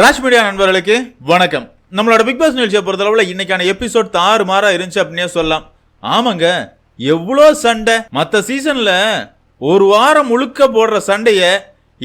Raj media நண்பர்களுக்கு வணக்கம். நம்மளோட பிக் பாஸ் நிகழ்ச்சியை பொறுத்தளவில் இன்னைக்கான எபிசோட் தாறு மாறா இருந்துச்சு அப்படின்னே சொல்லலாம். ஆமாங்க எவ்வளோ சண்டை? மற்ற சீசன்ல ஒரு வாரம் முழுக்க போடுற சண்டைய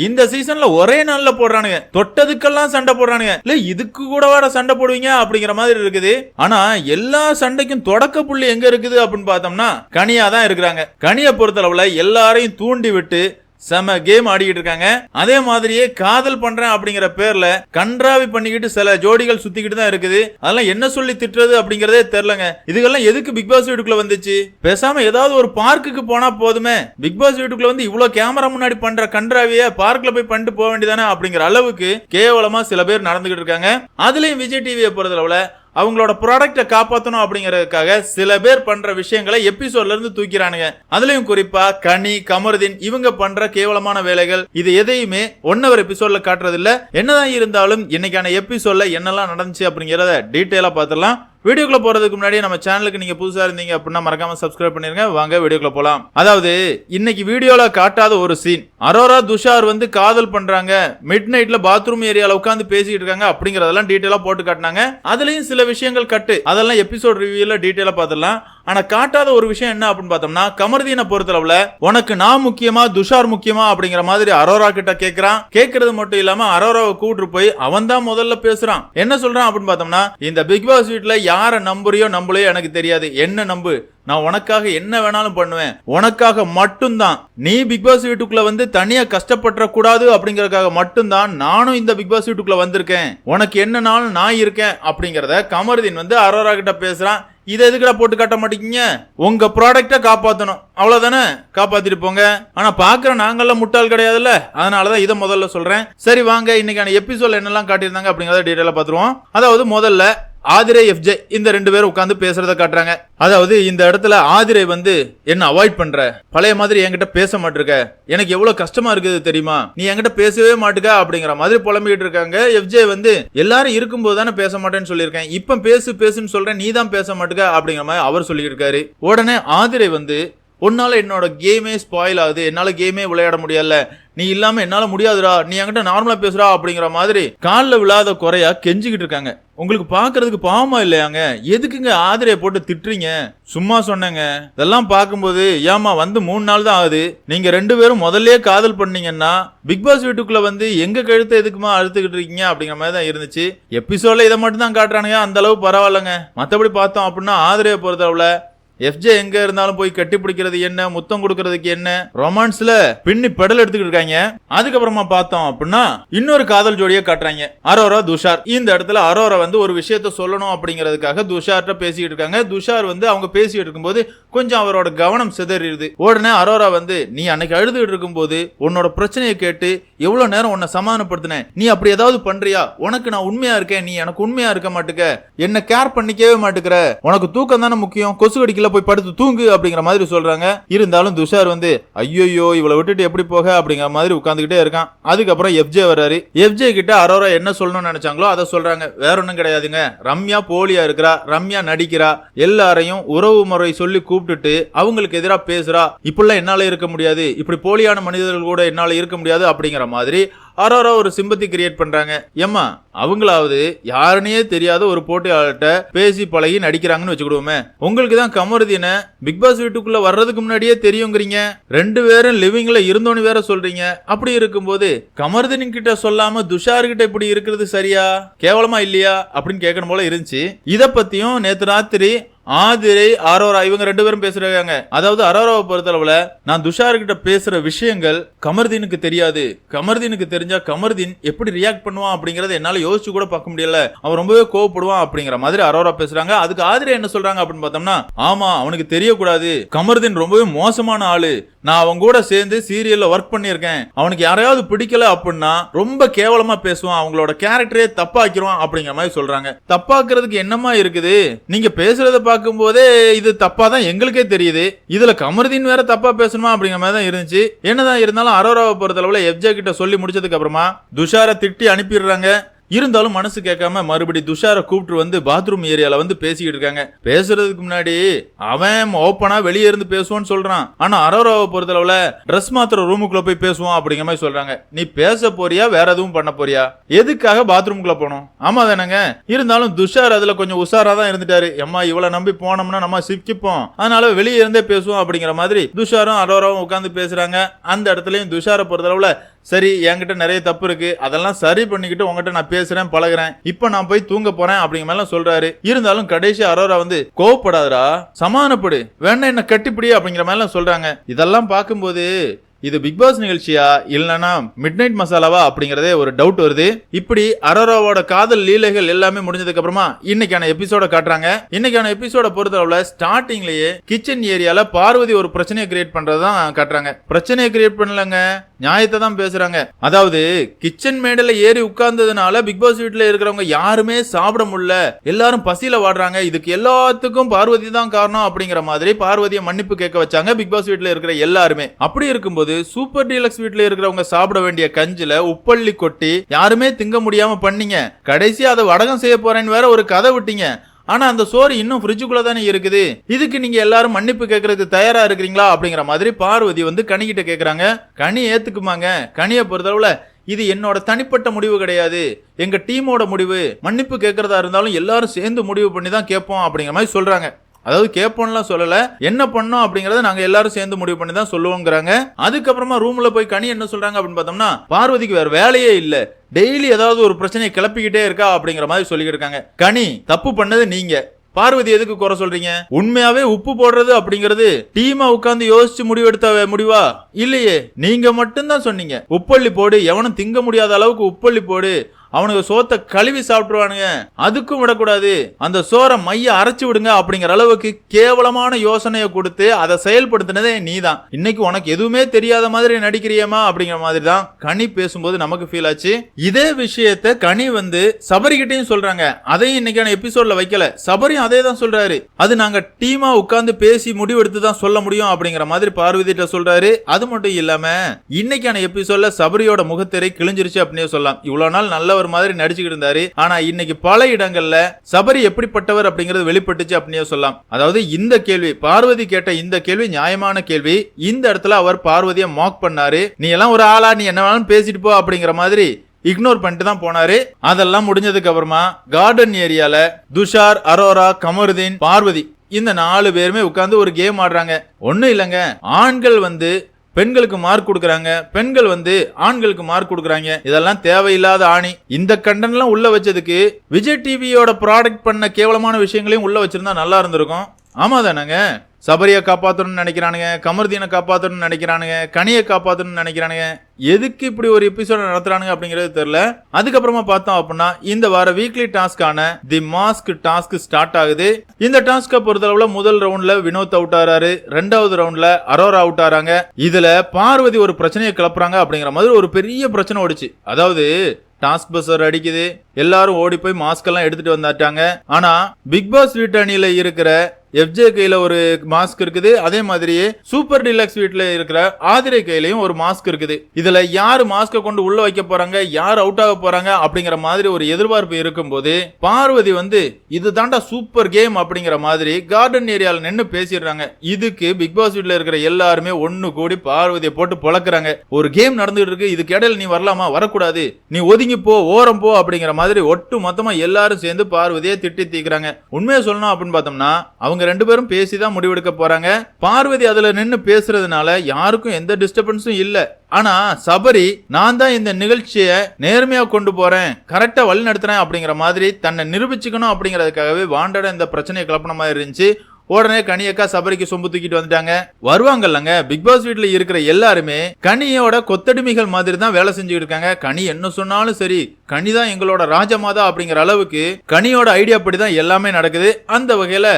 இந்த சீசன்ல ஒரே நாள்ல போடுறானுங்க. தொட்டதுக்கெல்லாம் சண்டை போடுறானுங்க. இல்ல இதுக்கு கூட வர சண்டை போடுவீங்க அப்படிங்கிற மாதிரி இருக்குது. ஆனா எல்லா சண்டைக்கும் தொடக்க புள்ளி எங்க இருக்குது அப்படின்னு பார்த்தோம்னா கனியா தான் இருக்கிறாங்க. கனியை பொறுத்தளவுல எல்லாரையும் தூண்டி விட்டு செம கேம் ஆடிக்கிட்டு இருக்காங்க. அதே மாதிரியே காதல் பண்றேன் அப்படிங்கிற பேர்ல கன்றாவி பண்ணிக்கிட்டு சில ஜோடிகள் சுத்திக்கிட்டு தான் இருக்குது. அதெல்லாம் என்ன சொல்லி திட்டுறது அப்படிங்கறதே தெரியலங்க. இதுக்கெல்லாம் எதுக்கு பிக் பாஸ் வீட்டுக்குள்ள வந்துச்சு? பேசாம ஏதாவது ஒரு பார்க்குக்கு போனா போதுமே. பிக் பாஸ் வீட்டுக்குள்ள வந்து இவ்வளவு கேமரா முன்னாடி பண்ற கன்றாவிய பார்க்ல போய் பண்ணிட்டு போக வேண்டியதானே அப்படிங்கிற அளவுக்கு கேவலமா சில பேர் நடந்துகிட்டு இருக்காங்க. அதுலயும் விஜய் டிவியை பொறுத்தளவுல அவங்களோட ப்ராடக்ட்டை காப்பாற்றணும் அப்படிங்கிறதுக்காக சில பேர் பண்ற விஷயங்களை எபிசோட்ல இருந்து தூக்கிறானுங்க. அதுலயும் குறிப்பா கனி கமருதீன் இவங்க பண்ற கேவலமான வேலைகள் இது எதையுமே ஒன் ஹவர் எபிசோட்ல காட்டுறது இல்ல என்னதான் இருந்தாலும் இன்னைக்கான எபிசோட்ல என்னெல்லாம் நடந்துச்சு அப்படிங்கிறத டீட்டெயிலா பார்த்துடலாம். வீடியோக்குள்ள போறதுக்கு முன்னாடி நம்ம சேனலுக்கு நீங்க புதுசா இருந்தீங்க அப்படின்னா மறக்காம சப்ஸ்கிரைப் பண்ணிருங்க. வாங்க வீடியோக்குள்ள போலாம். அதாவது இன்னைக்கு வீடியோல காட்டாத ஒரு சீன் அரோரா துஷார் வந்து காதல் பண்றாங்க. மிட் நைட்ல பாத்ரூம் ஏரியால உட்காந்து பேசிட்டு இருக்காங்க அப்படிங்கறதெல்லாம் டீட்டெயிலா போட்டு காட்டினாங்க. அதுலயும் சில விஷயங்கள் கட்டு அதெல்லாம் எபிசோட் ரிவியூல டீட்டெயிலா பார்த்துடலாம் ஆனா காட்டாத ஒரு விஷயம் என்ன அப்படின்னு பார்த்தோம்னா கமர்தீனை பொறுத்தளவுல உனக்கு நான் முக்கியமா துஷார் முக்கியமா அப்படிங்கிற மாதிரி அரோரா கிட்ட கேக்குறான். கேக்குறது மட்டும் இல்லாம அரோராவை கூட்டு போய் அவன் தான் முதல்ல பேசுறான். என்ன சொல்றான் அப்படின்னு பார்த்தோம்னா இந்த பிக் பாஸ் வீட்டுல யாரை நம்புறியோ நம்பலையோ எனக்கு தெரியாது. என்ன நம்பு? நான் உனக்காக என்ன வேணாலும் பண்ணுவேன். உனக்காக மட்டும்தான். நீ பிக் பாஸ் வீட்டுக்குள்ள வந்து தனியா கஷ்டப்பட்டுற கூடாது அப்படிங்கறதுக்காக மட்டும்தான் நானும் இந்த பிக் பாஸ் வீட்டுக்குள்ள வந்திருக்கேன். உனக்கு என்னனாலும் நான் இருக்கேன் அப்படிங்கறத கமருதீன் வந்து அரோரா கிட்ட பேசுறான். இதை எதுக்குடா போட்டு காட்ட மாட்டேங்கிங்க உங்க ப்ராடக்டை காப்பாத்தணும். அவ்வளவுதானே? காப்பாத்திட்டு போங்க. ஆனா பாக்குற நாங்கெல்லாம் முட்டாள் கிடையாதுல்ல? அதனாலதான் இதை முதல்ல சொல்றேன். சரி வாங்க. இன்னைக்கான எபிசோட் என்னெல்லாம் காட்டியிருந்தாங்க அப்படிங்கறத டீட்டெயிலா பாத்துருவோம் அதாவது முதல்ல ஆதிரை எஃப்ஜே இந்த ரெண்டு பேரும் உட்காந்து பேசுறத காட்டுறாங்க. அதாவது இந்த இடத்துல ஆதிரை வந்து என்ன அவாய்ட் பண்ற? பழைய மாதிரி என்கிட்ட பேச மாட்டிருக்க. எனக்கு எவ்வளவு கஷ்டமா இருக்குது தெரியுமா? நீ என்கிட்ட பேசவே மாட்டுக்க அப்படிங்கிற மாதிரி புலம்பிக்கிட்டு இருக்காங்க. எஃப்ஜே வந்து எல்லாரும் இருக்கும்போது தானே பேச மாட்டேன்னு சொல்லியிருக்கேன். இப்ப பேசு பேசுன்னு சொல்றேன். நீ தான் பேச மாட்டுக்க அப்படிங்கிற மாதிரி அவர் சொல்லிட்டு இருக்காரு. உடனே ஆதிரை வந்து உன்னால என்னோட கேமே ஸ்பாயில் ஆகுது. என்னால கேமே விளையாட முடியல. நீ இல்லாம என்னால முடியாதுடா. நீ என்கிட்ட நார்மலா பேசுறா அப்படிங்கிற மாதிரி காலில் விழாத குறையா கெஞ்சிக்கிட்டு இருக்காங்க. உங்களுக்கு பாக்குறதுக்கு பாவமா இல்லையாங்க? எதுக்குங்க ஆதிரையை போட்டு திட்டுறீங்க? சும்மா சொன்னேங்க. இதெல்லாம் பார்க்கும்போது ஏமா வந்து மூணு நாள் தான் ஆகுது. நீங்க ரெண்டு பேரும் முதல்லயே காதல் பண்ணீங்கன்னா பிக் பாஸ் வீட்டுக்குள்ள வந்து எங்க கழுத்தை எதுக்குமா அழுத்துக்கிட்டு இருக்கீங்க அப்படிங்கிற மாதிரி தான் இருந்துச்சு. எபிசோட்ல இதை மட்டும் தான் காட்டுறானுங்க. அந்த அளவு பரவாயில்லங்க. மத்தபடி பார்த்தோம் அப்படின்னா ஆதிரையை பொறுத்தளவுல எஃப்ஜே எங்க இருந்தாலும் போய் கட்டி பிடிக்கிறது என்ன முத்தம் கொடுக்கறதுக்கு என்ன? ரொமான்ஸ்ல பின்னி பெடல் எடுத்துக்கிட்டு இருக்காங்க. அதுக்கப்புறமா பார்த்தோம் அப்படின்னா இன்னொரு காதல் ஜோடியை காட்டுறாங்க. அரோரா துஷார் இந்த இடத்துல அரோரா வந்து ஒரு விஷயத்த சொல்லணும் அப்படிங்கிறதுக்காக துஷார்ட்ட பேசிட்டு இருக்காங்க. துஷார் வந்து அவங்க பேசிட்டு இருக்கும்போது கொஞ்சம் அவரோட கவனம் சிதறிடுது. உடனே அரோரா வந்து நீ அன்னைக்கு அழுதுகிட்டு இருக்கும்போது உன்னோட பிரச்சனையை கேட்டு எவ்வளவு நேரம் உன்னை சமாதானப்படுத்தினேன்? நீ அப்படி ஏதாவது பண்றியா? உனக்கு நான் உண்மையா இருக்கேன். நீ எனக்கு உண்மையா இருக்க மாட்டுக்க. என்ன கேர் பண்ணிக்கவே மாட்டுக்கிற. உனக்கு தூக்கம் தானே முக்கியம்? கொசு கடிக்கல போய் படுத்து தூங்கு அப்படிங்கிற மாதிரி சொல்றாங்க. இருந்தாலும் துஷார் வந்து ஐயோயோ இவளை விட்டுட்டு எப்படி போக? அப்படிங்கிற மாதிரி உட்காந்துக்கிட்டே இருக்கான். அதுக்கப்புறம் எஃப்ஜே வர்றாரு. எஃப்ஜே கிட்ட அரோரா என்ன சொல்லணும்னு நினைச்சாங்களோ அதை சொல்றாங்க. வேற ஒன்றும் கிடையாதுங்க. ரம்யா போலியா இருக்கிறா ரம்யா நடிக்கிறா. எல்லாரையும் உறவு முறை சொல்லி கூப்பிட்டுட்டு அவங்களுக்கு எதிராக பேசுறா. இப்படிலாம் என்னால இருக்க முடியாது. இப்படி போலியான மனிதர்கள் கூட என்னால இருக்க முடியாது அப்படிங்கிற மாதிரி ஆரோரா ஒரு சிம்பத்தி கிரியேட் பண்றாங்க. ஏம்மா அவங்களாவது யாருன்னே தெரியாத ஒரு போட்டியாளர்கிட்ட பேசி பழகி நடிக்கிறாங்கன்னு வச்சுக்கிடுவோமே. உங்களுக்கு தான் கமருதீன பிக் பாஸ் வீட்டுக்குள்ள வர்றதுக்கு முன்னாடியே தெரியுங்கிறீங்க. ரெண்டு பேரும் லிவிங்ல இருந்தோன்னு வேற சொல்றீங்க. அப்படி இருக்கும்போது கமருதீன் கிட்ட சொல்லாம துஷார் கிட்ட இப்படி இருக்கிறது சரியா? கேவலமா இல்லையா? அப்படின்னு கேட்கணும் போல இருந்துச்சு. இத பத்தியும் நேத்து ராத்திரி ஆதிரை அரோரா இவங்க ரெண்டு பேரும் பேசுறாங்க அதாவது அரோராவை பொறுத்தளவுல நான் துஷார் கிட்ட பேசுற விஷயங்கள் கமர்தீனுக்கு தெரியாது. கமர்தீனுக்கு தெரிஞ்சா கமர்தீன் எப்படி ரியாக்ட் பண்ணுவான் அப்படிங்கறத என்னால யோசிச்சு கூட பார்க்க முடியல. அவன் ரொம்பவே கோவப்படுவான் அப்படிங்கிற மாதிரி அரோரா பேசுறாங்க. அதுக்கு ஆதிரை என்ன சொல்றாங்க அப்படின்னு பார்த்தோம்னா ஆமா அவனுக்கு தெரியக்கூடாது. கமர்தீன் ரொம்பவே மோசமான ஆளு. நான் அவன் கூட சேர்ந்து சீரியல்ல ஒர்க் பண்ணியிருக்கேன். அவனுக்கு யாரையாவது பிடிக்கல அப்படின்னா ரொம்ப கேவலமா பேசுவான். அவங்களோட கேரக்டரே தப்பாக்கிடுவான் அப்படிங்கிற மாதிரி சொல்றாங்க. தப்பாக்குறதுக்கு என்னமா இருக்குது? நீங்க பேசுறத பார்க்கும்போதே இது தப்பா தான் எங்களுக்கே தெரியுது. இதுல கமருதீன் வேற தப்பா பேசணுமா அப்படிங்கிற மாதிரி தான் இருந்துச்சு. என்னதான் இருந்தாலும் அரோராவை பொறுத்தளவுல எஃப்ஜே கிட்ட சொல்லி முடிச்சதுக்கு அப்புறமா துஷாரை திட்டி அனுப்பிடுறாங்க. இருந்தாலும் மனசு கேட்காம மறுபடி துஷாரை கூப்பிட்டு வந்து பாத்ரூம் ஏரியால வந்து பேசிக்கிட்டு இருக்காங்க. பேசுறதுக்கு முன்னாடி அவன் ஓப்பனா வெளியே இருந்து பேசுவான்னு சொல்றான். ஆனா அரோராவை பொறுத்தளவுல ட்ரெஸ் மாத்திர ரூமுக்குள்ள போய் பேசுவோம் அப்படிங்கிற மாதிரி சொல்றாங்க. நீ பேச போறியா வேற எதுவும் பண்ண போறியா? எதுக்காக பாத்ரூம்குள்ள போனோம்? ஆமா தானேங்க. இருந்தாலும் துஷார் அதுல கொஞ்சம் உஷாரா தான் இருந்துட்டாரு. எம்மா இவ்வளவு நம்பி போனோம்னா நம்ம சிக்கிப்போம். அதனால வெளியே இருந்தே பேசுவோம் அப்படிங்கிற மாதிரி துஷாரும் அரோராவும் உட்காந்து பேசுறாங்க. அந்த இடத்துலயும் துஷாரை பொறுத்தளவுல சரி என்கிட்ட நிறைய தப்பு இருக்கு. அதெல்லாம் சரி பண்ணிக்கிட்டு உங்ககிட்ட நான் பேசுறேன் பழகுறேன். இப்ப நான் போய் தூங்க போறேன் அப்படிங்கிற மாதிரிலாம் சொல்றாரு. இருந்தாலும் கடைசி அரோரா வந்து கோவப்படாதடா சமாதானப்படு. வேணா என்ன கட்டிப்பிடி அப்படிங்கிற மாதிரிலாம் சொல்றாங்க. இதெல்லாம் பார்க்கும்போது இது பிக் பாஸ் நிகழ்ச்சியா? இல்லனா மிட் நைட் மசாலாவா அப்படிங்கறதே ஒரு டவுட் வருது. இப்படி அரோராவோட காதல் லீலைகள் எல்லாமே முடிஞ்சதுக்கு அப்புறமா இன்னைக்கான எபிசோட காட்டுறாங்க. இன்னைக்கான எபிசோட பொறுத்தளவுல ஸ்டார்டிங்லயே கிச்சன் ஏரியால பார்வதி ஒரு பிரச்சனையை கிரியேட் பண்றதுதான் காட்டுறாங்க. பிரச்சனையை கிரியேட் பண்ணலங்க நியாயத்தை தான் பேசுறாங்க. அதாவது கிச்சன் மேடல ஏறி உட்கார்ந்ததுனால பிக் பாஸ் வீட்டுல இருக்கிறவங்க யாருமே சாப்பிட முடியல. எல்லாரும் பசியில வாடுறாங்க. இதுக்கு எல்லாத்துக்கும் பார்வதி தான் காரணம் அப்படிங்கிற மாதிரி பார்வதியை மன்னிப்பு கேட்க வச்சாங்க பிக் பாஸ் வீட்டுல இருக்கிற எல்லாருமே. அப்படி இருக்கும்போது சூப்பர் டீலக்ஸ் வீட்ல இருக்கிறவங்க சாப்பிட வேண்டிய கஞ்சில உப்பள்ளி கொட்டி யாருமே திங்க முடியாம பண்ணீங்க. கடைசி அதை வடகம் செய்ய போறேன்னு வேற ஒரு கதை விட்டீங்க. ஆனா அந்த சோறு இன்னும் ஃப்ரிட்ஜுக்குள்ள தானே இருக்குது. இதுக்கு நீங்க எல்லாரும் மன்னிப்பு கேட்கறதுக்கு தயாரா இருக்கிறீங்களா? அப்படிங்கிற மாதிரி பார்வதி வந்து கனிக்கிட்ட கேக்குறாங்க. கனி ஏத்துக்குமாங்க. கனியை பொறுத்தளவுல இது என்னோட தனிப்பட்ட முடிவு கிடையாது. எங்க டீமோட முடிவு. மன்னிப்பு கேட்கறதா இருந்தாலும் எல்லாரும் சேர்ந்து முடிவு பண்ணி தான் கேட்போம் அப்படிங்கிற மாதிரி சொல்றாங்க. அதாவது கேட்போம்லாம் சொல்லல. என்ன பண்ணோம் அப்படிங்கறத நாங்க எல்லாரும் சேர்ந்து முடிவு பண்ணி தான் சொல்லுவோங்கிறாங்க. அதுக்கப்புறமா ரூம்ல போய் கனி என்ன சொல்றாங்க அப்படின்னு பார்த்தோம்னா பார்வதிக்கு வேற வேலையே இல்ல. டெய்லி ஏதாவது ஒரு பிரச்சனையை கிளப்பிக்கிட்டே இருக்கா அப்படிங்கிற மாதிரி சொல்லிக்கிட்டு இருக்காங்க. கனி தப்பு பண்ணது நீங்க. பார்வதி எதுக்கு குறை சொல்றீங்க? உண்மையாவே உப்பு போடுறது அப்படிங்கிறது டீமா உட்காந்து யோசிச்சு முடிவெடுத்த முடிவா? இல்லையே நீங்க மட்டும்தான் சொன்னீங்க. உப்பள்ளி போடு எவனும் திங்க முடியாத அளவுக்கு உப்பள்ளி போடு. அவனுக்கு சோத்தை கழுவி சாப்பிட்டுருவானுங்க. அதுக்கும் விடக்கூடாது. அந்த சோறை மைய அரைச்சு விடுங்க அப்படிங்கிற அளவுக்கு கேவலமான யோசனையை கொடுத்து அதை செயல்படுத்தினதே நீதான். இன்னைக்கு உனக்கு எதுவுமே தெரியாத மாதிரி நடிக்கிறியமா அப்படிங்கிற மாதிரி தான் கனி பேசும்போது நமக்கு ஃபீல் ஆச்சு. இதே விஷயத்த கனி வந்து சபரிகிட்டையும் சொல்றாங்க. அதையும் இன்னைக்கான எபிசோட்ல வைக்கல. சபரியும் அதே தான் சொல்றாரு. அது நாங்க டீமா உட்கார்ந்து பேசி முடிவெடுத்து தான் சொல்ல முடியும் அப்படிங்கிற மாதிரி பார்வதிட்ட சொல்றாரு. அது மட்டும் இல்லாம இன்னைக்கான எபிசோட்ல சபரியோட முகத்திரை கிழிஞ்சிருச்சு அப்படின்னு சொல்லலாம். இவ்வளவு நாள் நல்லவர் மாதிரி நடிச்சுக்கிட்டு இருந்தாரு. ஆனா இன்னைக்கு பல இடங்கள்ல சபரி எப்படிப்பட்டவர் அப்படிங்கிறது வெளிப்பட்டுச்சு அப்படின்னே சொல்லலாம். அதாவது இந்த கேள்வி பார்வதி கேட்ட இந்த கேள்வி நியாயமான கேள்வி. இந்த இடத்துல அவர் பார்வதியை மாக் பண்ணாரு. நீ எல்லாம் ஒரு ஆளா நீ என்ன வேணாலும் பேசிட்டு போ அப்படிங்கிற மாதிரி இக்னோர் பண்ணிட்டு தான் போனாரு. அதெல்லாம் முடிஞ்சதுக்கு அப்புறமா கார்டன் ஏரியால துஷார் அரோரா கமருதீன் பார்வதி இந்த நாலு பேருமே உட்காந்து ஒரு கேம் ஆடுறாங்க. ஒண்ணும் இல்லைங்க. ஆண்கள் வந்து பெண்களுக்கு மார்க் கொடுக்குறாங்க. பெண்கள் வந்து ஆண்களுக்கு மார்க் கொடுக்குறாங்க. இதெல்லாம் தேவையில்லாத ஆணி. இந்த கண்டன்லாம் உள்ள வச்சதுக்கு விஜய் டிவியோட ப்ராடக்ட் பண்ண கேவலமான விஷயங்களையும் உள்ள வச்சிருந்தா நல்லா இருந்திருக்கும். ஆமா தானேங்க சபரியை காப்பாற்றணும்னு நினைக்கிறானுங்க கமர்தீனை காப்பாற்றணும்னு நினைக்கிறானுங்க கனியை காப்பாற்றணும்னு நினைக்கிறானுங்க. எதுக்கு இப்படி ஒரு எபிசோட நடத்துறானுங்க அப்படிங்கிறது தெரியல. அதுக்கப்புறமா பார்த்தோம் அப்படின்னா இந்த வார வீக்லி டாஸ்கான தி மாஸ்க் டாஸ்க் ஸ்டார்ட் ஆகுது. இந்த டாஸ்கை பொறுத்தளவுல முதல் ரவுண்ட்ல வினோத் அவுட் ஆறாரு. ரெண்டாவது ரவுண்ட்ல அரோரா அவுட் ஆறாங்க. இதுல பார்வதி ஒரு பிரச்சனையை கிளப்புறாங்க அப்படிங்கிற மாதிரி ஒரு பெரிய பிரச்சனை ஓடிச்சு. அதாவது டாஸ்க் பஸ்ஸர் அடிக்குது. எல்லாரும் ஓடி போய் மாஸ்க் எல்லாம் எடுத்துட்டு வந்தாட்டாங்க. ஆனா பிக் பாஸ் வீட்டு அணியில இருக்கிற எஃப்ஜே கையில ஒரு மாஸ்க் இருக்குது. அதே மாதிரியே சூப்பர் டிலக்ஸ் வீட்டில் இருக்கிற ஆதிரை கையிலையும் ஒரு மாஸ்க் இருக்குது. இதுல யார் மாஸ்க கொண்டு உள்ள வைக்க போறாங்க? யார் அவுட் ஆக போறாங்க? அப்படிங்கிற மாதிரி ஒரு எதிர்பார்ப்பு இருக்கும்போது பார்வதி வந்து இது தாண்டா சூப்பர் கேம் அப்படிங்கிற மாதிரி கார்டன் ஏரியால நின்று பேசிடுறாங்க. இதுக்கு பிக் பாஸ் வீட்டில் இருக்கிற எல்லாருமே ஒன்று கூடி பார்வதியை போட்டு பொழக்குறாங்க. ஒரு கேம் நடந்துட்டு இருக்கு. இதுக்கு இடையில நீ வரலாமா? வரக்கூடாது. நீ ஒதுங்கி போ ஓரம் போ அப்படிங்கிற மாதிரி ஒட்டு மொத்தமா எல்லாரும் சேர்ந்து பார்வதியை திட்டி தீக்குறாங்க. உண்மையை சொல்லணும் அப்படின்னு பார்த்தோம்னா அவங்க ரெண்டு பேரும் பேசி தான் முடிவெடுக்க போறாங்க. பார்வதி அதுல நின்னு பேசுறதுனால யாருக்கும் எந்த டிஸ்டர்பன்ஸும் இல்ல. ஆனா சபரி நான் தான் இந்த நிகழ்ச்சியை நேர்மையா கொண்டு போறேன் கரெக்டா வழி நடத்துறேன் அப்படிங்கிற மாதிரி தன்னை நிரூபிச்சுக்கணும் அப்படிங்கறதுக்காகவே வாண்டட இந்த பிரச்சனையை கிளப்பின மாதிரி இருந்துச்சு. உடனே கனியக்கா சபரிக்கு சொம்பு தூக்கிட்டு வந்துட்டாங்க. வருவாங்கல்லங்க பிக் பாஸ் வீட்ல இருக்கிற எல்லாருமே கனியோட கொத்தடிமைகள் மாதிரி தான் வேலை செஞ்சுக்கிட்டு இருக்காங்க. கனி என்ன சொன்னாலும் சரி கனி தான் எங்களோட ராஜமாதா அப்படிங்கிற அளவுக்கு கனியோட ஐடியா படி தான் எல்லாமே நடக்குது. அந்த வகையில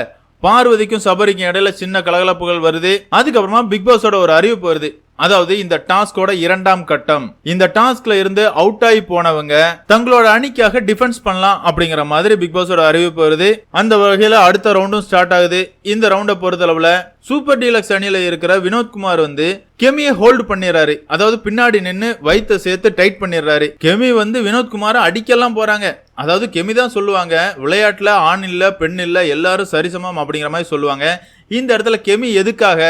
பார்வதிக்கும் சபரிக்கும் இடையில சின்ன கலகலப்புகள் வருது. அதுக்கப்புறமா பிக் பாஸோட ஒரு அறிவிப்பு வருது. அதாவது இந்த டாஸ்கோட இரண்டாம் கட்டம். இந்த டாஸ்க்ல இருந்து அவுட் ஆகி போனவங்க தங்களோட அணிக்காக டிஃபென்ஸ் பண்ணலாம் அப்படிங்கிற மாதிரி பிக் பாஸோட அறிவிப்பு வருது. அந்த வகையில அடுத்த ரவுண்டும் ஸ்டார்ட் ஆகுது. இந்த ரவுண்டை பொறுத்தளவுல சூப்பர் டீலக்ஸ் அணியில இருக்கிற வினோத்குமார் வந்து கெமியை ஹோல்டு பண்ணிடுறாரு. அதாவது பின்னாடி நின்று வயிற்ற சேர்த்து டைட் பண்ணிடுறாரு. கெமி வந்து வினோத்குமாரை அடிக்கலாம் போறாங்க. அதாவது கெமி தான் சொல்லுவாங்க விளையாட்டில் ஆண் இல்லை பெண் இல்லை எல்லாரும் சரிசமம் அப்படிங்கிற மாதிரி சொல்லுவாங்க. இந்த இடத்துல கெமி எதுக்காக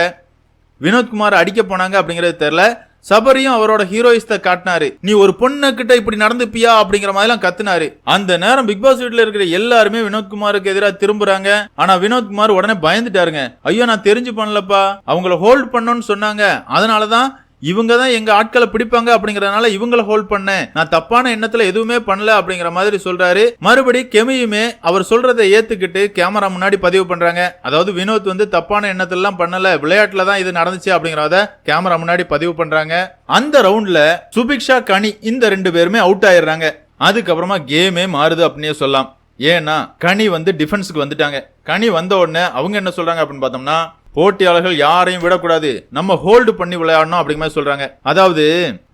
வினோத்குமார் அடிக்க போனாங்க அப்படிங்கிறது தெரில சபரியும் அவரோட ஹீரோயிஸ்தை காட்டினாரு. நீ ஒரு பொண்ணு கிட்ட இப்படி நடந்துப்பியா அப்படிங்கிற மாதிரிலாம் கத்துனாரு. அந்த நேரம் பிக் பாஸ் வீட்டில் இருக்கிற எல்லாருமே வினோத்குமாருக்கு எதிராக திரும்புறாங்க. ஆனா வினோத்குமார் உடனே பயந்துட்டாருங்க. ஐயோ நான் தெரிஞ்சு பண்ணலப்பா. அவங்கள ஹோல்ட் பண்ணோன்னு சொன்னாங்க. அதனாலதான் இவங்க தான் எங்க ஆட்களை பிடிப்பாங்க அப்படிங்கறதுனால இவங்கள ஹோல்ட் பண்ணேன். நான் தப்பான எண்ணத்துல எதுவுமே பண்ணல அப்படிங்கிற மாதிரி சொல்றாரு. மறுபடி கெமியுமே அவர் சொல்றதை ஏத்துக்கிட்டு கேமரா முன்னாடி பதிவு பண்றாங்க. அதாவது வினோத் வந்து தப்பான எண்ணத்துல எல்லாம் பண்ணல. விளையாட்டுல தான் இது நடந்துச்சு அப்படிங்கறத கேமரா முன்னாடி பதிவு பண்றாங்க. அந்த ரவுண்ட்ல சுபிக்ஷா கனி இந்த ரெண்டு பேருமே அவுட் ஆயிடுறாங்க. அதுக்கப்புறமா கேமே மாறுது அப்படின்னே சொல்லலாம். ஏன்னா கனி வந்து டிஃபென்ஸுக்கு வந்துட்டாங்க. கனி வந்த உடனே அவங்க என்ன சொல்றாங்க அப்படின்னு பார்த்தோம்னா போட்டியாளர்கள் யாரையும் விடக்கூடாது. நம்ம ஹோல்டு பண்ணி விளையாடணும் அப்படிங்கிற மாதிரி சொல்றாங்க. அதாவது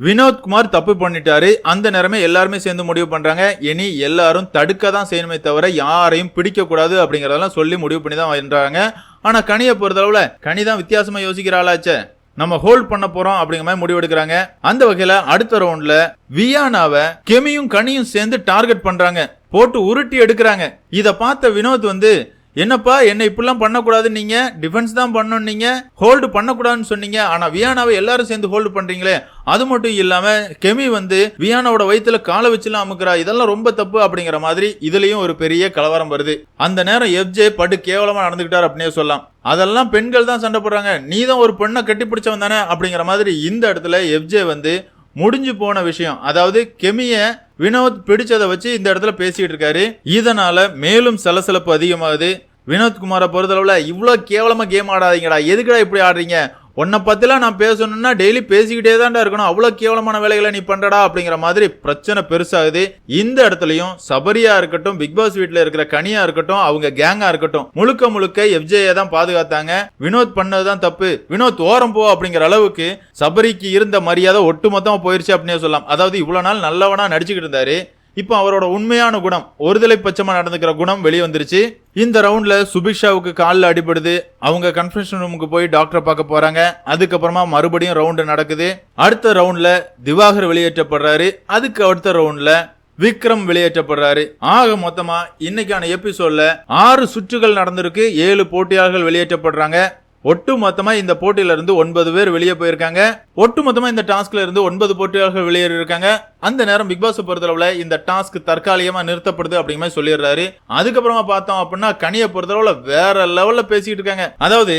வினோத்குமார் தப்பு பண்ணிட்டாரு. அந்த நேரமே எல்லாருமே சேர்ந்து முடிவு பண்றாங்க. இனி எல்லாரும் தடுக்க தான் செய்யணுமே தவிர யாரையும் பிடிக்க கூடாது அப்படிங்கறதெல்லாம் சொல்லி முடிவு பண்ணி தான் பண்றாங்க ஆனா கனியை பொறுத்தளவுல கனி தான் வித்தியாசமா யோசிக்கிற ஆளாச்சே. நம்ம ஹோல்ட் பண்ண போறோம் அப்படிங்கிற மாதிரி முடிவெடுக்கிறாங்க அந்த வகையில அடுத்த ரவுண்ட்ல வியானாவை கெமியும் கனியும் சேர்ந்து டார்கெட் பண்றாங்க. போட்டு உருட்டி எடுக்கிறாங்க. இதை பார்த்த வினோத் வந்து என்னப்பா என்ன இப்படிலாம் பண்ணக்கூடாது நீங்க டிஃபென்ஸ் தான் பண்ணணும் நீங்க ஹோல்டு பண்ணக்கூடாதுன்னு சொன்னீங்க. ஆனா வியானாவை எல்லாரும் சேர்ந்து ஹோல்டு பண்றீங்களே? அது மட்டும் இல்லாம கெமி வந்து வியானாவோட வயிற்றுல காலை வச்சுலாம் அமுக்குறா. இதெல்லாம் ரொம்ப தப்பு அப்படிங்கிற மாதிரி இதுலயும் ஒரு பெரிய கலவரம் வருது. அந்த நேரம் எஃப்ஜே படு கேவலமா நடந்துகிட்டார் அப்படின்னே சொல்லலாம். அதெல்லாம் பெண்கள் தான் சண்டை போடுறாங்க. நீ தான் ஒரு பெண்ணை கட்டி பிடிச்சவன் தானே அப்படிங்கிற மாதிரி இந்த இடத்துல எஃப்ஜே வந்து முடிஞ்சு போன விஷயம். அதாவது கெமியை வினோத் பிடிச்சதை வச்சு இந்த இடத்துல பேசிட்டு இருக்காரு. இதனால மேலும் சலசலப்பு அதிகமாகுது. வினோத்குமாரை பொறுத்தளவில் இவ்வளோ கேவலமாக கேம் ஆடாதீங்கடா. எதுக்குடா இப்படி ஆடுறீங்க? உன்னை பற்றிலாம் நான் பேசணும்னா டெய்லி பேசிக்கிட்டே தான்டா இருக்கணும். அவ்வளோ கேவலமான வேலைகளை நீ பண்ணுறடா அப்படிங்கிற மாதிரி பிரச்சனை பெருசாகுது. இந்த இடத்துலையும் சபரியா இருக்கட்டும் பிக் பாஸ் வீட்டில் இருக்கிற கனியா இருக்கட்டும் அவங்க கேங்காக இருக்கட்டும் முழுக்க முழுக்க எஃப்ஜேயை தான் பாதுகாத்தாங்க. வினோத் பண்ணது தான் தப்பு. வினோத் ஓரம் போ அப்படிங்கிற அளவுக்கு சபரிக்கு இருந்த மரியாதை ஒட்டுமொத்தமாக போயிருச்சு அப்படின்னே சொல்லலாம். அதாவது இவ்வளோ நாள் நல்லவனா நடிச்சுக்கிட்டு இருந்தாரு. இப்போ அவரோட உண்மையான குணம் ஒருதலை பட்சமாக நடந்துக்கிற குணம் வெளியே வந்துருச்சு. இந்த ரவுண்ட்ல சுபிக்ஷாவுக்கு காலில் அடிபடுது. அவங்க கன்ஃபெஷன் ரூமுக்கு போய் டாக்டரை பார்க்க போறாங்க. அதுக்கப்புறமா மறுபடியும் ரவுண்டு நடக்குது. அடுத்த ரவுண்ட்ல திவாகர் வெளியேற்றப்படுறாரு. அதுக்கு அடுத்த ரவுண்ட்ல விக்ரம் வெளியேற்றப்படுறாரு. ஆக மொத்தமா இன்னைக்கான எபிசோட்ல ஆறு சுற்றுகள் நடந்திருக்கு. ஏழு போட்டியாளர்கள் வெளியேற்றப்படுறாங்க. ஒட்டு மொத்தமா இந்த போட்டியில இருந்து ஒன்பது பேர் வெளியே போயிருக்காங்க. ஒட்டு மொத்தமா இந்த டாஸ்க்ல இருந்து ஒன்பது போட்டியாளர்கள் வெளியேறி இருக்காங்க அந்த நேரம் பிக் பாஸ் பொறுத்தளவுல இந்த டாஸ்க் தற்காலிகமா நிறுத்தப்படுது அப்படிங்கிற மாதிரி சொல்லிடுறாரு. அதுக்கப்புறமா பார்த்தோம் அப்படின்னா கனியை பொறுத்தளவுல வேற லெவல்ல பேசிட்டு இருக்காங்க. அதாவது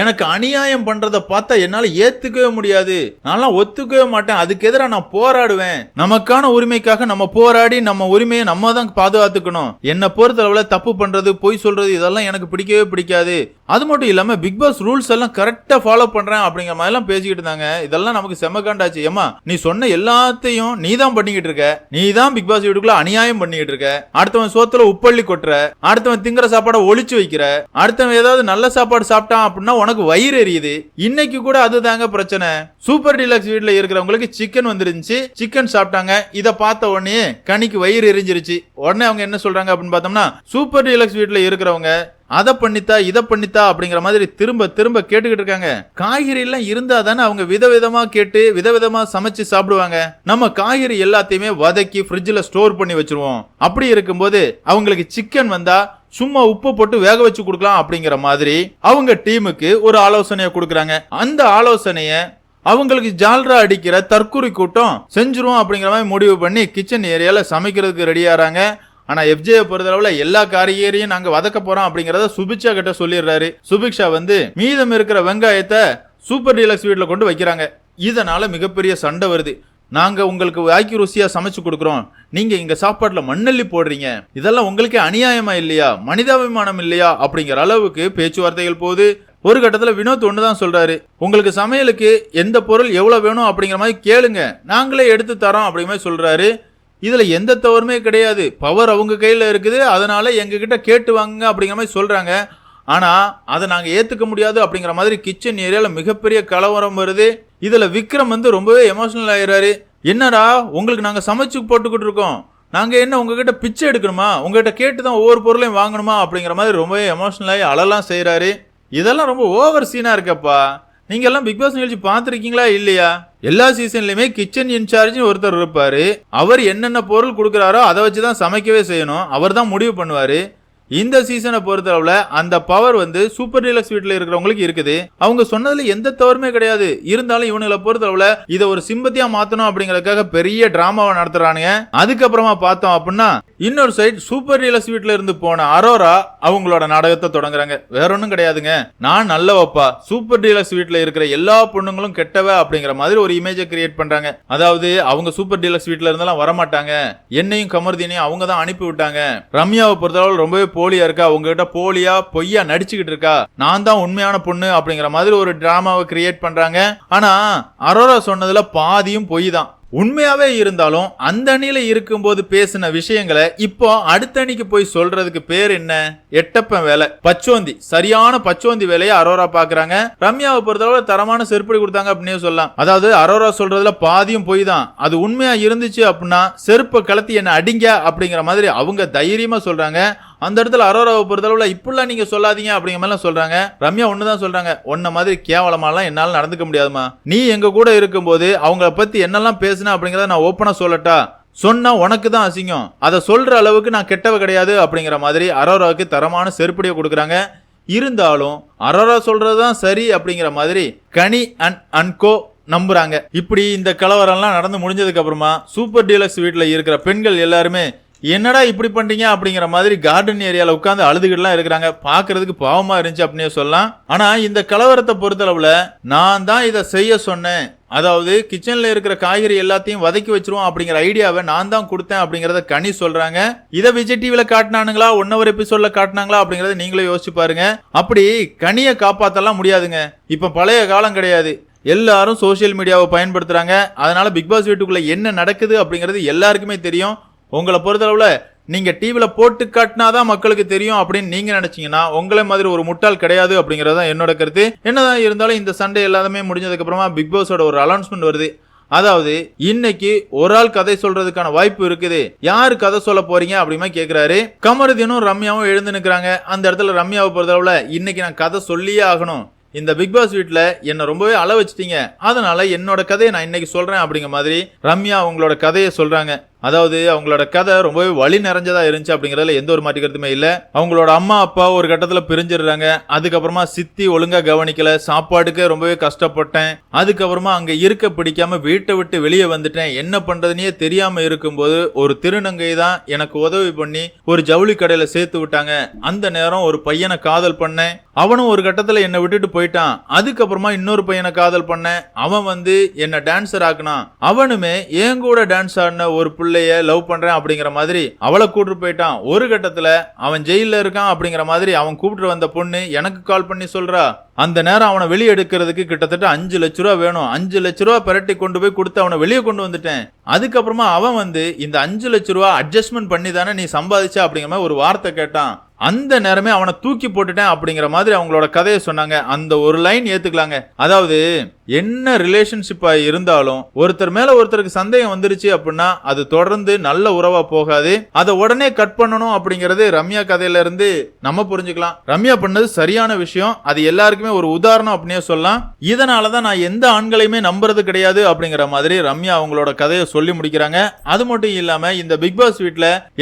எனக்கு அநியாயம் பண்றத பார்த்தா என்னால ஏத்துக்கவே முடியாது. நான்லாம் ஒத்துக்கவே மாட்டேன். அதுக்கு எதிராக நான் போராடுவேன். நமக்கான உரிமைக்காக நம்ம போராடி நம்ம உரிமையை நம்ம தான் பாதுகாத்துக்கணும். என்னை பொறுத்தளவுல தப்பு பண்றது பொய் சொல்றது இதெல்லாம் எனக்கு பிடிக்கவே பிடிக்காது. அது மட்டும் இல்லாம பிக் பாஸ் ரூல்ஸ் எல்லாம் கரெக்டா ஃபாலோ பண்றேன் அப்படிங்கிற மாதிரி எல்லாம் பேசிக்கிட்டு இருந்தாங்க. இதெல்லாம் நமக்கு செம்ம காண்டாச்சு. ஏமா நீ சொன்ன எல்லாத்தையும் நீ தான் பண்ணிக்கிட்டு இருக்க. நீ தான் பிக் பாஸ் வீட்டுக்குள்ள அநியாயம் பண்ணிக்கிட்டு இருக்க. அடுத்தவன் சோத்துல உப்பள்ளி கொட்டுற. அடுத்தவன் திங்கிற சாப்பாடை ஒழிச்சு வைக்கிற. அடுத்தவன் ஏதாவது நல்ல சாப்பாடு சாப்பிட்டான் அப்படின்னா உனக்கு வயிறு எரியுது. இன்னைக்கு கூட அதுதாங்க பிரச்சனை. சூப்பர் டீலக்ஸ் வீட்ல இருக்கிறவங்களுக்கு சிக்கன் வந்துருந்துச்சு. சிக்கன் சாப்பிட்டாங்க. இதை பார்த்த உடனே கனிக்கு வயிறு எரிஞ்சிருச்சு. உடனே அவங்க என்ன சொல்றாங்க அப்படின்னு பார்த்தோம்னா சூப்பர் டீலக்ஸ் வீட்டுல இருக்கிறவங்க அதை பண்ணித்தா இதை பண்ணித்தா அப்படிங்கிற மாதிரி திரும்ப திரும்ப கேட்டுக்கிட்டு இருக்காங்க. காய்கறி எல்லாம் இருந்தா தானே அவங்க விதவிதமா கேட்டு விதவிதமா சமைச்சு சாப்பிடுவாங்க. நம்ம காய்கறி எல்லாத்தையுமே வதக்கி ஃப்ரிட்ஜில் ஸ்டோர் பண்ணி வச்சிருவோம். அப்படி இருக்கும்போது அவங்களுக்கு சிக்கன் வந்தா சும்மா உப்பு போட்டு வேக வச்சு கொடுக்கலாம் அப்படிங்கிற மாதிரி அவங்க டீமுக்கு ஒரு ஆலோசனையை கொடுக்குறாங்க. அந்த ஆலோசனையை அவங்களுக்கு ஜால்ரா அடிக்கிற தற்கொலை கூட்டம் செஞ்சிரும் அப்படிங்கிற மாதிரி முடிவு பண்ணி கிச்சன் ஏரியாவில் சமைக்கிறதுக்கு ரெடியாகிறாங்க ஆனால் எஃப்ஜேயை பொறுத்தளவில் எல்லா காய்கறியும் நாங்கள் வதக்க போகிறோம் அப்படிங்கிறத சுபிக்ஷா கிட்ட சொல்லிடுறாரு. சுபிக்ஷா வந்து மீதம் இருக்கிற வெங்காயத்தை சூப்பர் டீலக்ஸ் வீட்டில் கொண்டு வைக்கிறாங்க. இதனால் மிகப்பெரிய சண்டை வருது. நாங்கள் உங்களுக்கு வாக்கி ருசியாக சமைச்சு கொடுக்குறோம். நீங்கள் இங்கே சாப்பாட்டில் மண்ணள்ளி போடுறீங்க. இதெல்லாம் உங்களுக்கே அநியாயமா இல்லையா? மனிதாபிமானம் இல்லையா? அப்படிங்கிற அளவுக்கு பேச்சுவார்த்தைகள் போகுது. ஒரு கட்டத்தில் வினோத் ஒன்று தான் சொல்கிறாரு உங்களுக்கு சமையலுக்கு எந்த பொருள் எவ்வளோ வேணும் அப்படிங்கிற மாதிரி கேளுங்க. நாங்களே எடுத்து தரோம் அப்படிங்கிற மாதிரி சொல்கிறாரு இதில் எந்த தவறுமே கிடையாது. பவர் அவங்க கையில் இருக்குது. அதனால் எங்ககிட்ட கேட்டு வாங்குங்க அப்படிங்கிற மாதிரி சொல்கிறாங்க ஆனால் அதை நாங்கள் ஏற்றுக்க முடியாது அப்படிங்கிற மாதிரி கிச்சன் ஏரியாவில் மிகப்பெரிய கலவரம் வருது. இதில் விக்ரம் வந்து ரொம்பவே எமோஷனல் ஆகிறாரு என்னடா உங்களுக்கு நாங்கள் சமைச்சு போட்டுக்கிட்டு இருக்கோம். நாங்கள் என்ன உங்ககிட்ட பிச்சை எடுக்கணுமா? உங்ககிட்ட கேட்டு தான் ஒவ்வொரு பொருளையும் வாங்கணுமா? அப்படிங்கிற மாதிரி ரொம்பவே எமோஷனலாகி அழலாம் செய்கிறாரு இதெல்லாம் ரொம்ப ஓவர் சீனாக இருக்கப்பா. நீங்கள் எல்லாம் பிக் பாஸ் நிகழ்ச்சி பார்த்துருக்கீங்களா? இல்லையா? எல்லா சீசன்லயுமே கிச்சன் இன்சார்ஜ்னு ஒருத்தர் இருப்பாரு. அவர் என்னென்ன பொருள் கொடுக்குறாரோ அதை வச்சு தான் சமைக்கவே செய்யணும். அவர் தான் முடிவு பண்ணுவாரு. இந்த சீசனை பொறுத்தளவுல அந்த பவர் வந்து சூப்பர் டீலக்ஸ் வீட்டில் இருக்கிறவங்களுக்கு இருக்குது. அவங்க சொன்னதுல எந்த தவறுமே கிடையாது. இருந்தாலும் இவனுங்களை பொறுத்தளவுல இதை ஒரு சிம்பத்தியா மாத்தணும் அப்படிங்கறதுக்காக பெரிய டிராமாவை நடத்துறானுங்க. அதுக்கப்புறமா பார்த்தோம் அப்படின்னா இன்னொரு சைடு சூப்பர் டீலக்ஸ் வீட்டில் இருந்து போன அரோரா அவங்களோட நாடகத்தை தொடங்குறாங்க. வேற ஒன்றும் கிடையாதுங்க. நான் நல்லவப்பா சூப்பர் டீலக்ஸ் வீட்டில் இருக்கிற எல்லா பொண்ணுங்களும் கெட்டவ அப்படிங்கிற மாதிரி ஒரு இமேஜை கிரியேட் பண்றாங்க. அதாவது அவங்க சூப்பர் டீலக்ஸ் வீட்டில் இருந்தெல்லாம் வரமாட்டாங்க. என்னையும் கமர்தீனையும் அவங்க தான் அனுப்பி விட்டாங்க. ரம்யாவை பொறுத்தளவு ரொம்பவே போலியா இருக்கா? உங்ககிட்ட போலியா பொய்யா நடிச்சுக்கிட்டு இருக்கா? நான் தான் உண்மையான பொண்ணு அப்படிங்கிற மாதிரி ஒரு டிராமாவை கிரியேட் பண்றாங்க. ஆனா அரோரா சொன்னதுல பாதியும் பொய் தான். உண்மையாவே இருந்தாலும் அந்த அணியில இருக்கும்போது பேசின விஷயங்களை இப்போ அடுத்த அணிக்கு போய் சொல்றதுக்கு பேர் என்ன? எட்டப்பன் வேலை. பச்சோந்தி. சரியான பச்சோந்தி வேலையை அரோரா பாக்குறாங்க. ரம்யாவை பொறுத்தளவு தரமான செருப்படி கொடுத்தாங்க அப்படின்னே சொல்லலாம். அதாவது அரோரா சொல்றதுல பாதியும் பொய் தான். அது உண்மையா இருந்துச்சு அப்படின்னா செருப்பை கலத்தி என்ன அடிங்க அப்படிங்கிற மாதிரி அவங்க தைரியமா சொல்றாங்க. அந்த இடத்துல அரோராவை பொறுத்தளவுல இப்படிலாம் நீங்கள் சொல்லாதீங்க அப்படிங்கிற மாதிரிலாம் சொல்கிறாங்க ரம்யா ஒன்று தான் சொல்கிறாங்க ஒன்ன மாதிரி கேவலமாலாம் என்னால் நடந்துக்க முடியாதுமா நீ எங்கள் கூட இருக்கும்போது அவங்கள பற்றி என்னெல்லாம் பேசுன அப்படிங்கிறத நான் ஓப்பனாக சொல்லட்டா? சொன்னா உனக்கு தான் அசிங்கம். அதை சொல்ற அளவுக்கு நான் கெட்டவ கிடையாது அப்படிங்கிற மாதிரி அரோராவுக்கு தரமான செருப்படியை கொடுக்குறாங்க. இருந்தாலும் அரோரா சொல்றதுதான் சரி அப்படிங்கிற மாதிரி கனி அண்ட் அன்கோ நம்புறாங்க. இப்படி இந்த கலவரம்லாம் நடந்து முடிஞ்சதுக்கு அப்புறமா சூப்பர் டீலக்ஸ் வீட்டில் இருக்கிற பெண்கள் எல்லாருமே என்னடா இப்படி பண்ணுறீங்க அப்படிங்கிற மாதிரி கார்டன் ஏரியாவில் உட்காந்து அழுதுகிட்டுலாம் இருக்கிறாங்க. பார்க்கறதுக்கு பாவமாக இருந்துச்சு அப்படின்னே சொல்லலாம். ஆனால் இந்த கலவரத்தை பொறுத்தளவில் நான் தான் இதை செய்ய சொன்னேன். அதாவது கிச்சனில் இருக்கிற காய்கறி எல்லாத்தையும் வதக்கி வச்சிருவோம் அப்படிங்கிற ஐடியாவை நான் தான் கொடுத்தேன் அப்படிங்கிறத கனி சொல்றாங்க. இதை விஜய் டிவியில் காட்டினானுங்களா? ஒன் ஹவர் எபிசோட்ல காட்டினாங்களா? அப்படிங்கிறத நீங்களே யோசிச்சு பாருங்க. அப்படி கனியை காப்பாற்றலாம் முடியாதுங்க. இப்போ பழைய காலம் கிடையாது. எல்லாரும் சோஷியல் மீடியாவை பயன்படுத்துறாங்க. அதனால பிக் பாஸ் வீட்டுக்குள்ள என்ன நடக்குது அப்படிங்கிறது எல்லாருக்குமே தெரியும். உங்களை பொறுத்தளவில் நீங்கள் டிவியில் போட்டு காட்டினா தான் மக்களுக்கு தெரியும் அப்படின்னு நீங்கள் நினச்சிங்கன்னா உங்களை மாதிரி ஒரு முட்டாள் கிடையாது அப்படிங்கிறது தான் என்னோட கருத்து. என்னதான் இருந்தாலும் இந்த சண்டே எல்லாமே முடிஞ்சதுக்கப்புறமா பிக் பாஸோட ஒரு அனௌன்ஸ்மெண்ட் வருது. அதாவது இன்னைக்கு ஒரு ஆள் கதை சொல்றதுக்கான வாய்ப்பு இருக்குது. யார் கதை சொல்ல போறீங்க அப்படிமா கேக்குறாரு. கமருதீனும் ரம்யாவும் எழுந்து நிற்கிறாங்க அந்த இடத்துல ரம்யாவை பொறுத்தளவுல இன்னைக்கு நான் கதை சொல்லியே ஆகணும். இந்த பிக் பாஸ் வீட்டில் என்னை ரொம்பவே அள வச்சிட்டீங்க அதனால என்னோட கதையை நான் இன்னைக்கு சொல்றேன் அப்படிங்கிற மாதிரி ரம்யா அவங்களோட கதையை சொல்றாங்க. அதாவது அவங்களோட கதை ரொம்பவே வழி நிறைஞ்சதா இருந்துச்சு அப்படிங்கிறதுல எந்த ஒரு மாற்று இல்லை. அவங்களோட அம்மா அப்பா ஒரு கட்டத்தில் பிரிஞ்சிடுறாங்க. அதுக்கப்புறமா சித்தி ஒழுங்கா கவனிக்கல. சாப்பாடுக்கு ரொம்பவே கஷ்டப்பட்டேன். அதுக்கப்புறமா அங்க இருக்க பிடிக்காம வீட்டை விட்டு வெளியே வந்துட்டேன். என்ன பண்றதுனே தெரியாம இருக்கும்போது ஒரு திருநங்கை தான் எனக்கு உதவி பண்ணி ஒரு ஜவுளி கடையில சேர்த்து விட்டாங்க. அந்த நேரம் ஒரு பையனை காதல் பண்ணேன். அவனும் ஒரு கட்டத்தில் என்னை விட்டுட்டு போயிட்டான். அதுக்கப்புறமா இன்னொரு பையனை காதல் பண்ணேன். அவன் வந்து என்னை டான்ஸர் ஆக்குனான். அவனுமே என் கூட டான்ஸ் ஆடின ஒரு பிள்ளைய லவ் பண்றேன் அப்படிங்கிற மாதிரி அவளை கூப்பிட்டு போயிட்டான். ஒரு கட்டத்துல அவன் ஜெயில இருக்கான் அப்படிங்கிற மாதிரி அவன் கூப்பிட்டு வந்த பொண்ணு எனக்கு கால் பண்ணி சொல்றா. அந்த நேரம் அவனை வெளியே எடுக்கிறதுக்கு கிட்டத்தட்ட அஞ்சு லட்ச ரூபா வேணும். அஞ்சு லட்ச ரூபா பிரட்டி கொண்டு போய் கொடுத்து அவனை வெளியே கொண்டு வந்துட்டேன். அதுக்கப்புறமா அவன் வந்து இந்த அஞ்சு லட்ச ரூபா அட்ஜஸ்ட்மெண்ட் பண்ணி தானே நீ சம்பாதிச்சா அப்படிங்கிற மாதிரி ஒரு வார்த்தை கேட்டான். அந்த நேரமே அவனை தூக்கி போட்டுட்டேன் அப்படிங்கிற மாதிரி அவங்களோட கதையை சொன்னாங்க. அந்த ஒரு லைன் ஏத்துக்கலாங்க. அதாவது என்ன ரிலேஷன்ஷிப்பா இருந்தாலும் ஒருத்தர் மேல ஒருத்தருக்கு சந்தேகம் வந்துருச்சு அப்படின்னா அது தொடர்ந்து நல்ல உறவா போகாது. அதை உடனே கட் பண்ணணும் அப்படிங்கறது ரம்யா கதையில இருந்து நம்ம புரிஞ்சுக்கலாம். ரம்யா பண்ணது சரியான விஷயம். அது எல்லாருக்குமே ஒரு உதாரணம் அப்படின்னே சொல்லலாம். இதனாலதான் நான் எந்த ஆண்களையுமே நம்புறது கிடையாது அப்படிங்கிற மாதிரி ரம்யா அவங்களோட கதையை சொல்லி முடிக்கிறாங்க. அது மட்டும் இல்லாம இந்த பிக் பாஸ்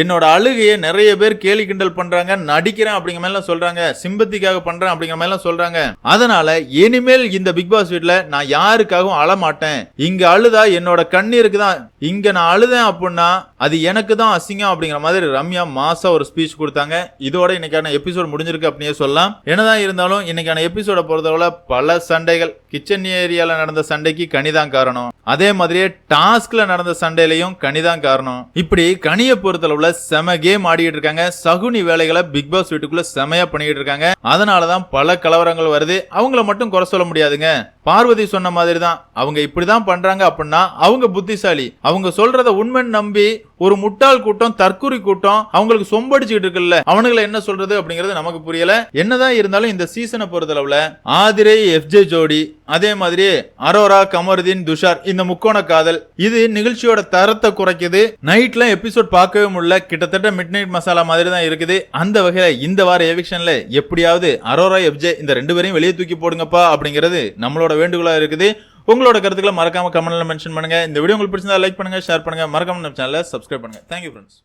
என்னோட அழுகையை நிறைய பேர் கேலி கிண்டல் பண்றாங்க நடிக்கிறேன் அப்படிங்கிற மாதிரி எல்லாம் சொல்றாங்க சிம்பத்திக்காக பண்றேன் அப்படிங்கிற மாதிரி சொல்றாங்க. அதனால இனிமேல் இந்த பிக் பாஸ் வீட்ல நான் யாருக்காகவும் அழமாட்டேன். இங்க அழுதா என்னோட கண்ணீருக்கு தான் இங்க நான் அழுதேன் அப்படின்னா அது எனக்கு தான் அசிங்கம் அப்படிங்கிற மாதிரி ரம்யா மாசா ஒரு ஸ்பீச் கொடுத்தாங்க. இதோட இன்னைக்கான எபிசோட் முடிஞ்சிருக்கு அப்படின்னே சொல்லலாம். என்னதான் இருந்தாலும் இன்னைக்கான எபிசோட் பொறுத்தவரை பல சண்டைகள். கிச்சன் ஏரியால நடந்த சண்டைக்கு கனிதான் காரணம். அதே மாதிரியே டாஸ்க்ல நடந்த சண்டையிலையும் கனிதான் காரணம். இப்படி கனியை பொறுத்தளவுல செம கேம் ஆடிட்டு இருக்காங்க. சகுனி வேலைகளை பிக் பாஸ் வீட்டுக்குள்ள செமையா பண்ணிட்டு இருக்காங்க. அதனாலதான் பல கலவரங்கள் வருது. அவங்கள மட்டும் குறை சொல்ல முடியாதுங்க. பார்வதி சொன்ன மாதிரி தான் அவங்க இப்படிதான் பண்றாங்க அப்படின்னா அவங்க புத்திசாலி. அவங்க சொல்றத உண்மைன்னு நம்பி ஒரு முட்டாள் கூட்டம் தற்கூரி கூட்டம் அவங்களுக்கு சொம்படிச்சுக்கிட்டு இருக்குல்ல அவனுங்களை என்ன சொல்றது அப்படிங்கிறது நமக்கு புரியல. என்னதான் இருந்தாலும் இந்த சீசனை பொறுத்தளவுல ஆதிரை எஃப்ஜே ஜோடி அதே மாதிரி அரோரா கமருதீன் துஷார் இந்த முக்கோண காதல் இது நிகழ்ச்சியோட தரத்தை குறைக்குது. நைட்ல எபிசோட் பார்க்கவே முடியல. கிட்டத்தட்ட மிட் நைட் மசாலா மாதிரி தான் இருக்குது. அந்த வகையில இந்த வார எவிக்ஷன்ல எப்படியாவது அரோரா எஃப்ஜே இந்த ரெண்டு பேரையும் வெளியே தூக்கி போடுங்கப்பா அப்படிங்கிறது நம்மளோட வேண்டுகோளா இருக்குது. உங்களோட கருத்துக்களை மறக்காம கமெண்ட்ல மென்ஷன் பண்ணுங்க. இந்த வீடியோ உங்களுக்கு பிடிச்சிருந்தா லைக் பண்ணுங்க ஷேர் பண்ணுங்க. மறக்காம நம்ம சேனலை சப்ஸ்கிரைப் பண்ணுங்க. Thank you friends